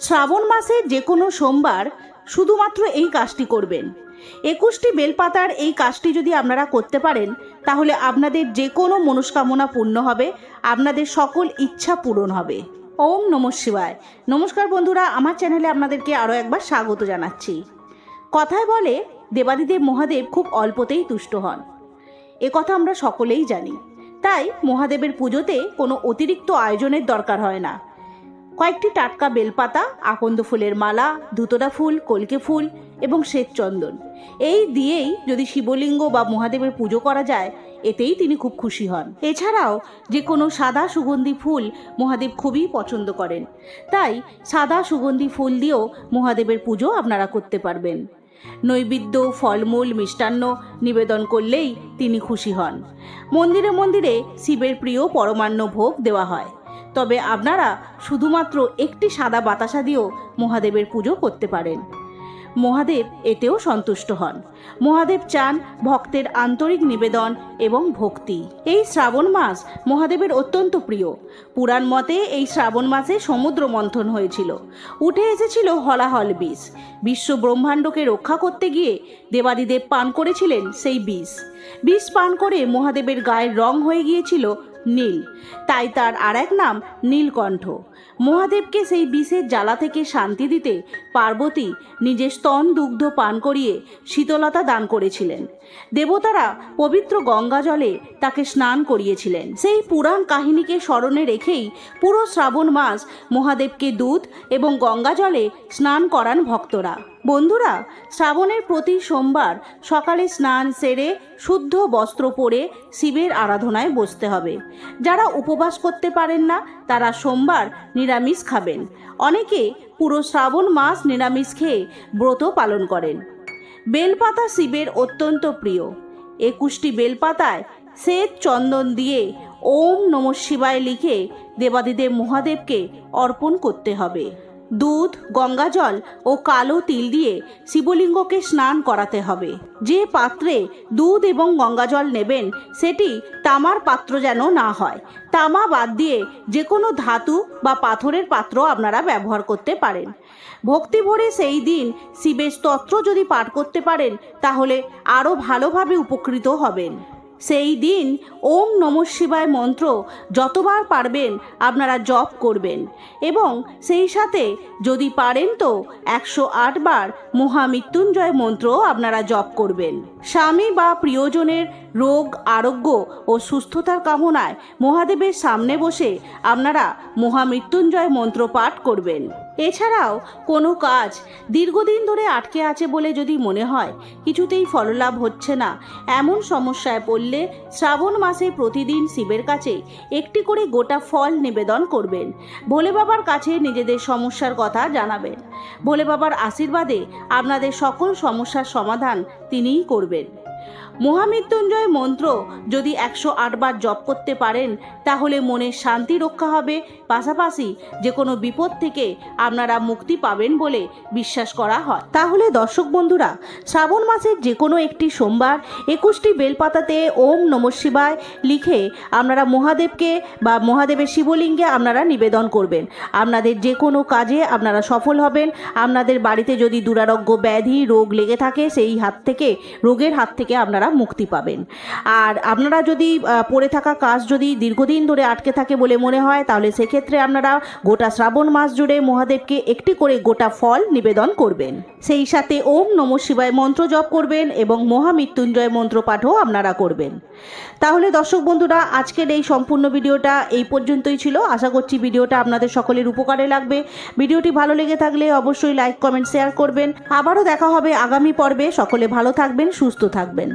শ্রাবণ মাসে যে কোনো সোমবার শুধুমাত্র এই কাজটি করবেন। একুশটি বেলপাতার এই কাজটি যদি আপনারা করতে পারেন, তাহলে আপনাদের যে কোনো মনস্কামনা পূর্ণ হবে, আপনাদের সকল ইচ্ছা পূরণ হবে। ওম নম শিবায়। নমস্কার বন্ধুরা, আমার চ্যানেলে আপনাদেরকে আরও একবার স্বাগত জানাচ্ছি। কথায় বলে, দেবাদিদেব মহাদেব খুব অল্পতেই তুষ্ট হন। এ কথা আমরা সকলেই জানি। তাই মহাদেবের পুজোতে কোনো অতিরিক্ত আয়োজনের দরকার হয় না। কয়েকটি টাটকা বেলপাতা, আকন্দ ফুলের মালা, ধুতরা ফুল, কলকে ফুল এবং শ্বেতচন্দন এই দিয়েই যদি শিবলিঙ্গ বা মহাদেবের পুজো করা যায়, এতেই তিনি খুব খুশি হন। এছাড়াও যে কোনো সাদা সুগন্ধি ফুল মহাদেব খুবই পছন্দ করেন। তাই সাদা সুগন্ধি ফুল দিয়েও মহাদেবের পুজো আপনারা করতে পারবেন। নৈবেদ্য, ফলমূল, মিষ্টান্ন নিবেদন করলেই তিনি খুশি হন। মন্দিরে মন্দিরে শিবের প্রিয় পরমান্ন ভোগ দেওয়া হয়। তবে আপনারা শুধুমাত্র একটি সাদা বাতাসা দিয়েও মহাদেবের পুজো করতে পারেন। মহাদেব এতেও সন্তুষ্ট হন। মহাদেব চান ভক্তের আন্তরিক নিবেদন এবং ভক্তি। এই শ্রাবণ মাস মহাদেবের অত্যন্ত প্রিয়। পুরাণ মতে এই শ্রাবণ মাসে সমুদ্র মন্থন হয়েছিল। উঠে এসেছিল হলাহল বিষ। বিশ্ব ব্রহ্মাণ্ডকে রক্ষা করতে গিয়ে দেবাদিদেব পান করেছিলেন সেই বিষ। বিষ পান করে মহাদেবের গায়ের রং হয়ে গিয়েছিল নীল। তাই তার আর এক নাম নীলকণ্ঠ। মহাদেবকে সেই বিষের জ্বালা থেকে শান্তি দিতে পার্বতী নিজের স্তন দুগ্ধ পান করিয়ে শীতলতা দান করেছিলেন। দেবতারা পবিত্র গঙ্গা জলে তাকে স্নান করিয়েছিলেন। সেই পুরাণ কাহিনীকে স্মরণে রেখেই পুরো শ্রাবণ মাস মহাদেবকে দুধ এবং গঙ্গা জলে স্নান করান ভক্তরা। বন্ধুরা, শ্রাবণের প্রতি সোমবার সকালে স্নান সেরে শুদ্ধ বস্ত্র পরে শিবের আরাধনায় বসতে হবে। যারা উপবাস করতে পারেন না, তারা সোমবার নিরামিষ খাবেন। অনেকে পুরো শ্রাবণ মাস নিরামিষ খেয়ে ব্রত পালন করেন। বেলপাতা শিবের অত্যন্ত প্রিয়। একুশটি বেলপাতায় শ্বেত চন্দন দিয়ে ওম নম শিবায় লিখে দেবাদিদেব মহাদেবকে অর্পণ করতে হবে। দুধ গঙ্গাজল ও কালো তিল দিয়ে শিবলিঙ্গকে স্নান করাতে হবে। যে পাত্রে দুধ এবং গঙ্গাজল নেবেন, সেটি তামার পাত্র যেন না হয়। তামা বাদ দিয়ে যে কোনো ধাতু বা পাথরের পাত্র আপনারা ব্যবহার করতে পারেন। ভক্তি ভরে সেই দিন শিবের স্তোত্র যদি পাঠ করতে পারেন, তাহলে আরও ভালোভাবে উপকৃত হবেন। সেই দিন ওম নম শিবায় মন্ত্র যতবার পারবেন আপনারা জপ করবেন। এবং সেই সাথে যদি পারেন তো একশো বার মহামৃত্যুঞ্জয় মন্ত্র আপনারা জপ করবেন। স্বামী বা প্রিয়জনের রোগ, আরোগ্য ও সুস্থতার কামনায় মহাদেবের সামনে বসে আপনারা মহামৃত্যুঞ্জয় মন্ত্র পাঠ করবেন। এছাড়াও কোনো কাজ দীর্ঘদিন ধরে আটকে আছে বলে যদি মনে হয়, কিছুতেই ফললাভ হচ্ছে না। এমন সমস্যায় পড়লে শ্রাবণ মাসে প্রতিদিন শিবের কাছে একটি করে গোটা ফল নিবেদন করবেন। ভোলে বাবার কাছে নিজেদের সমস্যার কথা জানাবেন। ভোলে বাবার আশীর্বাদে আপনাদের সকল সমস্যার সমাধান তিনিই করবেন। মহামৃত্যুঞ্জয় মন্ত্র যদি একশো আটবার জপ করতে পারেন, তাহলে মনের শান্তি রক্ষা হবে। পাশাপাশি যে কোনো বিপদ থেকে আপনারা মুক্তি পাবেন বলে বিশ্বাস করা হয়। তাহলে দর্শক বন্ধুরা, শ্রাবণ মাসের যে কোনো একটি সোমবার একুশটি বেলপাতাতে ওম নম শিবায় লিখে আপনারা মহাদেবকে বা মহাদেবের শিবলিঙ্গে আপনারা নিবেদন করবেন। আপনাদের যে কোনো কাজে আপনারা সফল হবেন। আপনাদের বাড়িতে যদি দুরারোগ্য ব্যাধি, রোগ লেগে থাকে, সেই হাত থেকে, রোগের হাত থেকে আপনারা মুক্তি পাবেন। আর আপনারা যদি পড়ে থাকা কাজ যদি দীর্ঘদিন ধরে আটকে থাকে বলে মনে হয়, তাহলে সেক্ষেত্রে আপনারা গোটা শ্রাবণ মাস জুড়ে মহাদেবকে একটি করে গোটা ফল নিবেদন করবেন। সেই সাথে ওম নম শিবায় মন্ত্র জপ করবেন এবং মহামৃত্যুঞ্জয় মন্ত্র পাঠও আপনারা করবেন। তাহলে দর্শক বন্ধুরা, আজকের এই সম্পূর্ণ ভিডিওটা এই পর্যন্তই ছিল। আশা করছি ভিডিওটা আপনাদের সকলের উপকারে লাগবে। ভিডিওটি ভালো লেগে থাকলে অবশ্যই লাইক, কমেন্ট, শেয়ার করবেন। আবারও দেখা হবে আগামী পর্বে। সকলে ভালো থাকবেন, সুস্থ থাকবেন।